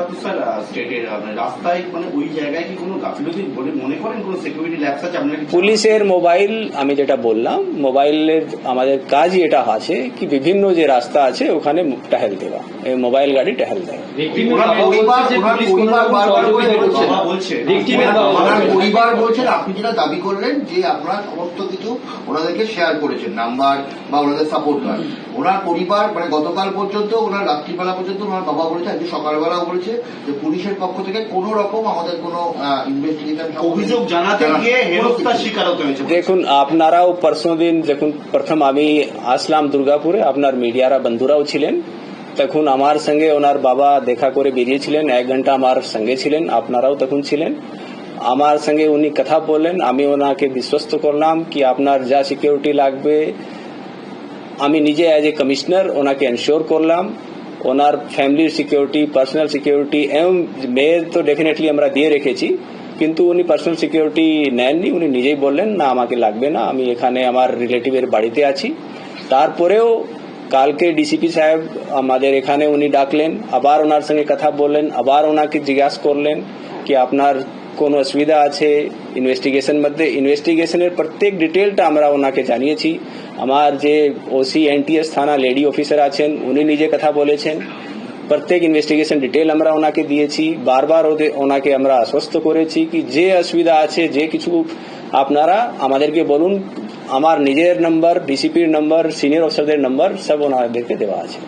ব্যাপার তো স্যার স্টেটের রাস্তায় মানে ওই জায়গায় কি কোনো গাফিলতি বলে মনে করেন? কোনো সিকিউরিটি ল্যাপস আছে? আপনারা পুলিশের মোবাইল আমি যেটা বললাম মোবাইলের আমাদের কাজই এটা আছে কি বিভিন্ন যে রাস্তা আছে ওখানে টহল দেওয়া। এই মোবাইল গাড়ি টহল বাবা পরিবার- বলছেন আপনি যেটা দাবি করলেন যে আপনারা সমস্ত কিছু ওনাদেরকে শেয়ার করেছেন নাম্বার বা ওনাদের সাপোর্ট কার্ড ওনার পরিবার মানে গতকাল পর্যন্ত ওনার রাত্রিবেলা পর্যন্ত ওনার বাবা বলেছে আজকে সকালবেলাও বলেছে যে পুলিশের পক্ষ থেকে কোনো রকম আমাদের কোনো ইনভেস্টিগেশন অভিযোগ জানাতে গিয়ে হেনস্থার শিকার হতে হয়েছে। দেখুন আপনারাও পরশু দিন যখন প্রথম আমি আসলাম দুর্গাপুরে আপনার মিডিয়ারা বন্ধুরাও ছিলেন। তখন আমার সঙ্গে ওনার বাবা দেখা করে বেরিয়েছিলেন এক ঘণ্টা আমার সঙ্গে ছিলেন আপনারাও তখন ছিলেন। আমার সঙ্গে উনি কথা বললেন আমি ওনাকে বিশ্বস্ত করলাম কি আপনার যা সিকিউরিটি লাগবে আমি নিজে অ্যাজ এ কমিশনার ওনাকে এনশিওর করলাম। ওনার ফ্যামিলির সিকিউরিটি পার্সোনাল সিকিউরিটি এবং মেয়ের তো ডেফিনেটলি আমরা দিয়ে রেখেছি, কিন্তু উনি পার্সোনাল সিকিউরিটি নেননি, উনি নিজেই বললেন, না, আমাকে লাগবে না, আমি এখানে আমার রিলেটিভের বাড়িতে আছি। তারপরেও কালকে ডিসিপি সাহেব আমাদের এখানে উনি ডাকলেন, আবার ওনার সঙ্গে কথা বললেন, আবার ওনাকে জিজ্ঞাসা করলেন, কি আপনার কোনো অসুবিধা আছে? ইনভেস্টিগেশন মধ্যে ইনভেস্টিগেশনের প্রত্যেক ডিটেলটা আমরা ওনাকে জানিয়েছি। আমার যে ওসি এনটিএস থানা লেডি অফিসার আছেন, উনি নিজে কথা বলেছেন। প্রত্যেক ইনভেস্টিগেশন ডিটেল আমরা ওনাকে দিয়েছি। বারবার ওনাকে আমরা আশ্বস্ত করেছি কি যে অসুবিধা আছে, যে কিছু আপনারা আমাদেরকে বলুন। আমার নিজের নাম্বার ডিসিপির নাম্বার সিনিয়র অফিসারদের নাম্বার সব ওনাদেরকে দেওয়া আছে।